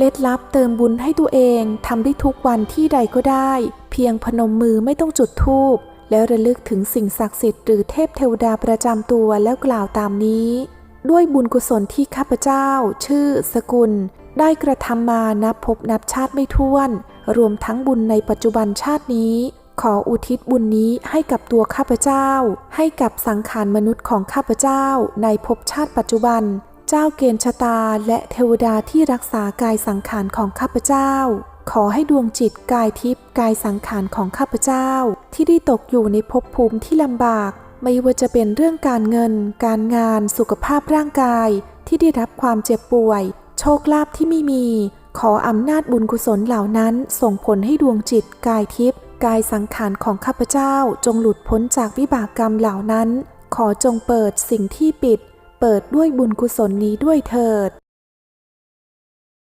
ล็ดลับเติมบุญให้ตัวเองทำได้ทุกวันที่ใดก็ได้ เพียงพนมมือไม่ต้องจุดธูปแล้วระลึกถึงสิ่งศักดิ์สิทธิ์หรือเทพเทวดาประจำตัวแล้วกล่าวตามนี้ ด้วยบุญกุศลที่ข้าพเจ้า ชื่อ สกุล ได้กระทำมานับพบนับชาติไม่ถ้วน รวมทั้งบุญในปัจจุบันชาตินี้ ขออุทิศบุญนี้ให้กับตัวข้าพเจ้า ให้กับสังขารมนุษย์ของข้าพเจ้าในภพชาติปัจจุบัน เจ้าเกณฑ์ชะตาและเทวดาที่รักษากายสังขารของข้าพเจ้า ขอให้ดวงจิตกายทิพย์กายสังขารของข้าพเจ้า ที่ได้ตกอยู่ในภพภูมิที่ลำบาก ไม่ว่าจะเป็นเรื่องการเงิน การงาน สุขภาพร่างกาย ที่ได้รับความเจ็บป่วย โชคลาภที่ไม่มี ขออำนาจบุญกุศลเหล่านั้น ส่งผลให้ดวงจิตกายทิพย์กายสังขารของข้าพเจ้าจงหลุดพ้นจากวิบากกรรมเหล่านั้น ขอจงเปิดสิ่งที่ปิด เปิดด้วยบุญกุศลนี้ด้วยเถิด